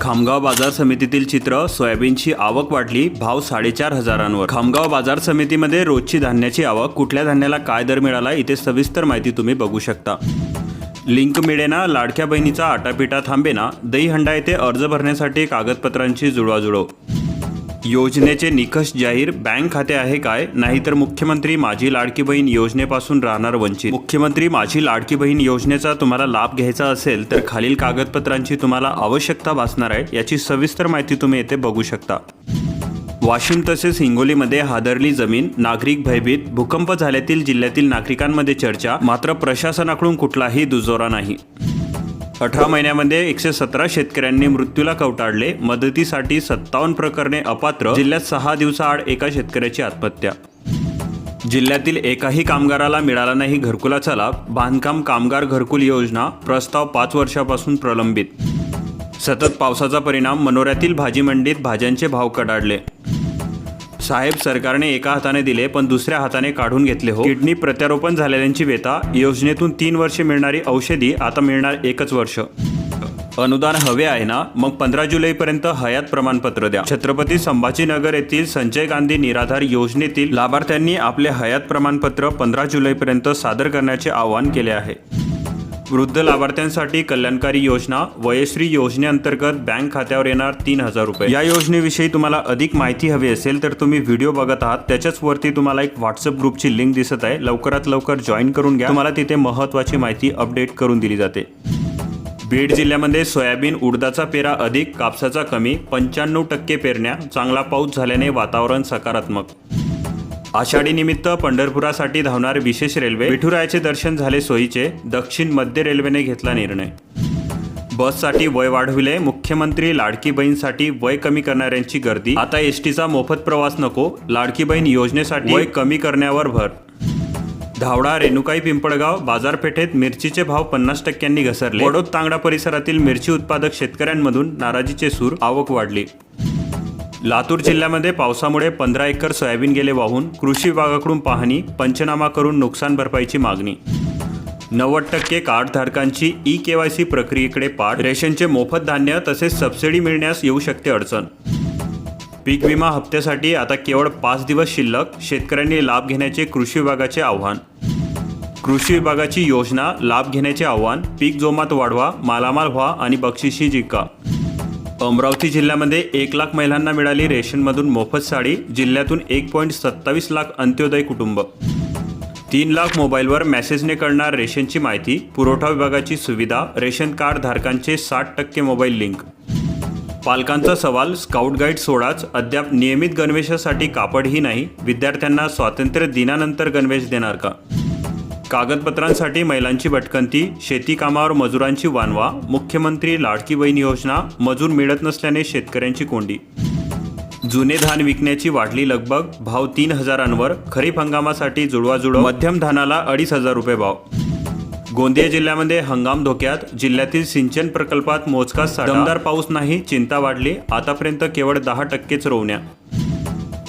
खामगाव बाजार समितीतील चित्र सोयाबीनची आवक वाढली भाव साडेचार हजारांवर. खामगाव बाजार समितीमध्ये रोजची धान्याची आवक कुठल्या धान्याला काय दर मिळाला इथे सविस्तर माहिती तुम्ही बघू शकता. लिंक मिळेना लाडक्या बहिणीचा आटापिटा थांबेना दहीहंडा येथे अर्ज भरण्यासाठी कागदपत्रांची जुळवाजुळव. योजनेचे निकष जाहीर बँक खाते आहे काय? नाहीतर मुख्यमंत्री माझी लाडकी बहीण योजनेपासून राहणार वंचित. मुख्यमंत्री माझी लाडकी बहीण योजनेचा तुम्हाला लाभ घ्यायचा असेल तर खालील कागदपत्रांची तुम्हाला आवश्यकता भासणार आहे याची सविस्तर माहिती तुम्ही येथे बघू शकता. वाशिम तसेच हिंगोलीमध्ये हादरली जमीन नागरिक भयभीत भूकंप झाल्यातील जिल्ह्यातील नागरिकांमध्ये चर्चा मात्र प्रशासनाकडून कुठलाही दुजोरा नाही. अठरा महिन्यामध्ये एकशे सतरा शेतकऱ्यांनी मृत्यूला कवटाळले. मदतीसाठी सत्तावन्न प्रकरणे अपात्र. जिल्ह्यात सहा दिवसाआड एका शेतकऱ्याची आत्महत्या. जिल्ह्यातील एकाही कामगाराला मिळाला नाही घरकुलाचा लाभ. बांधकाम कामगार घरकुल योजना प्रस्ताव पाच वर्षापासून प्रलंबित. सतत पावसाचा परिणाम. मनोऱ्यातील भाजी मंडीत भाज्यांचे भाव कडाडले. साहेब सरकारने एका हाताने दिले पण दुसऱ्या हाताने काढून घेतले हो. किडनी प्रत्यारोपण झालेल्यांची वेता योजनेतून तीन वर्षे मिळणारी औषधी आता मिळणार एकच वर्ष. अनुदान हवे आहे ना? मग पंधरा जुलैपर्यंत हयात प्रमाणपत्र द्या. छत्रपती संभाजीनगर येथील संजय गांधी निराधार योजनेतील लाभार्थ्यांनी आपले हयात प्रमाणपत्र पंधरा जुलैपर्यंत सादर करण्याचे आवाहन केले आहे. वृद्ध लाभार्थ्यांसाठी कल्याणकारी योजना वयश्री योजनेअंतर्गत बँक खात्यावर येणार तीन हजार रुपये. या योजनेविषयी तुम्हाला अधिक माहिती हवी असेल तर तुम्ही व्हिडिओ बघत आहात. त्याच्याच वरती तुम्हाला एक व्हॉट्सअप ग्रुपची लिंक दिसत आहे. लवकरात लवकर जॉईन करून घ्या. तुम्हाला तिथे महत्त्वाची माहिती अपडेट करून दिली जाते. बीड जिल्ह्यामध्ये सोयाबीन उडदाचा पेरा अधिक कापसाचा कमी पंच्याण्णव टक्के पेरण्या चांगला पाऊस झाल्याने वातावरण सकारात्मक. आषाढी निमित्त पंढरपुरासाठी धावणार विशेष रेल्वे विठुरायाचे दर्शन झाले सोयीचे दक्षिण मध्य रेल्वेने घेतला निर्णय. बससाठी वय वाढविले मुख्यमंत्री लाडकी बहीणसाठी वय कमी करणाऱ्यांची गर्दी. आता एसटीचा मोफत प्रवास नको लाडकी बहीण योजनेसाठी वय कमी करण्यावर भर. धावडा रेणुकाई पिंपळगाव बाजारपेठेत मिरचीचे भाव पन्नास टक्क्यांनी घसरले. वडोद तांगडा परिसरातील मिरची उत्पादक शेतकऱ्यांमधून नाराजीचे सूर आवक वाढली. लातूर जिल्ह्यामध्ये पावसामुळे पंधरा एकर सोयाबीन गेले वाहून कृषी विभागाकडून पाहणी पंचनामा करून नुकसान भरपाईची मागणी. नव्वद टक्के कार्डधारकांची ई के वाय सी प्रक्रियेकडे पाठ रेशनचे मोफत धान्य तसेच सबसिडी मिळण्यास येऊ शकते अडचण. पीक विमा हप्त्यासाठी आता केवळ पाच दिवस शिल्लक शेतकऱ्यांनी लाभ घेण्याचे कृषी विभागाचे आव्हान. कृषी विभागाची योजना लाभ घेण्याचे आव्हान पीक जोमात वाढवा मालामाल व्हा आणि बक्षिशी जिंका. अमरावती जिल्ह्यामध्ये एक लाख महिलांना मिळाली रेशनमधून मोफत साडी जिल्ह्यातून एक पॉईंट सत्तावीस लाख अंत्योदय कुटुंब. तीन लाख मोबाईलवर मेसेजने कळणार रेशनची माहिती पुरवठा विभागाची सुविधा रेशन कार्ड धारकांचे साठ टक्के मोबाईल लिंक. पालकांचा सवाल स्काउट गाईड सोडाच अद्याप नियमित गणवेशासाठी कापडही नाही विद्यार्थ्यांना स्वातंत्र्य दिनानंतर गणवेश देणार का? कागदपत्रांसाठी महिलांची भटकंती शेतीकामावर मजुरांची वानवा मुख्यमंत्री लाडकी बहीण योजना मजूर मिळत नसल्याने शेतकऱ्यांची कोंडी. जुने धान विकण्याची वाढली लगबग भाव तीन हजारांवर खरीप हंगामासाठी जुळवाजुळव मध्यम धानाला अडीच हजार रुपये भाव. गोंदिया जिल्ह्यामध्ये हंगाम धोक्यात जिल्ह्यातील सिंचन प्रकल्पात मोजकाच दमदार पाऊस नाही चिंता वाढली आतापर्यंत केवळ दहा टक्केच रोवण्या.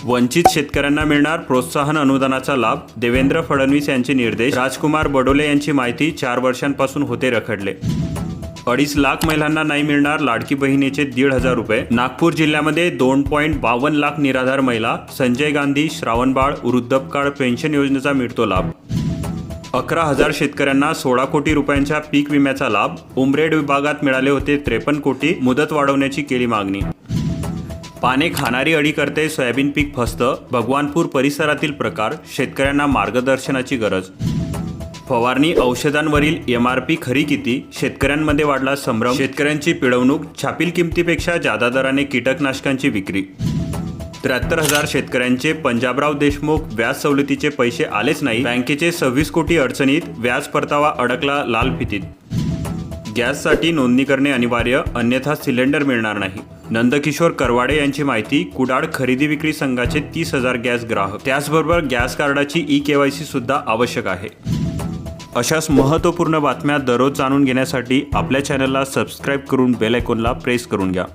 वंचित शेतकऱ्यांना मिळणार प्रोत्साहन अनुदानाचा लाभ देवेंद्र फडणवीस यांचे निर्देश राजकुमार बडोले यांची माहिती चार वर्षांपासून होते रखडले. अडीच लाख महिलांना नाही मिळणार लाडकी बहिणीचे दीड हजार रुपये. नागपूर जिल्ह्यामध्ये दोन पॉईंट बावन्न लाख निराधार महिला संजय गांधी श्रावणबाळ वृद्धपकाळ पेन्शन योजनेचा मिळतो लाभ. अकरा हजार शेतकऱ्यांना सोळा कोटी रुपयांच्या पीक विम्याचा लाभ. उमरेड विभागात मिळाले होते त्रेपन्न कोटी मुदत वाढवण्याची केली मागणी. पाने खाणारी अडी करते सोयाबीन पीक फस्त भगवानपूर परिसरातील प्रकार शेतकऱ्यांना मार्गदर्शनाची गरज. फवारणी औषधांवरील एम आर पी खरी किती शेतकऱ्यांमध्ये वाढला संभ्रम शेतकऱ्यांची पिळवणूक छापील किमतीपेक्षा जादा दराने कीटकनाशकांची विक्री. त्र्याहत्तर हजार शेतकऱ्यांचे पंजाबराव देशमुख व्याज सवलतीचे पैसे आलेच नाही बँकेचे सव्वीस कोटी अडचणीत व्याज परतावा अडकला लाल फितीत. गॅससाठी नोंदणी करणे अनिवार्य अन्यथा सिलेंडर मिळणार नाही. नंदकिशोर करवाडे यांची माहिती कुडाळ खरेदी विक्री संघाचे तीस हजार गॅस ग्राहक. त्याचबरोबर गॅस कार्डाची ई केवायसी सुद्धा आवश्यक आहे. अशाच महत्त्वपूर्ण बातम्या दररोज जाणून घेण्यासाठी आपल्या चॅनलला सबस्क्राईब करून बेल आयकॉनला प्रेस करून घ्या.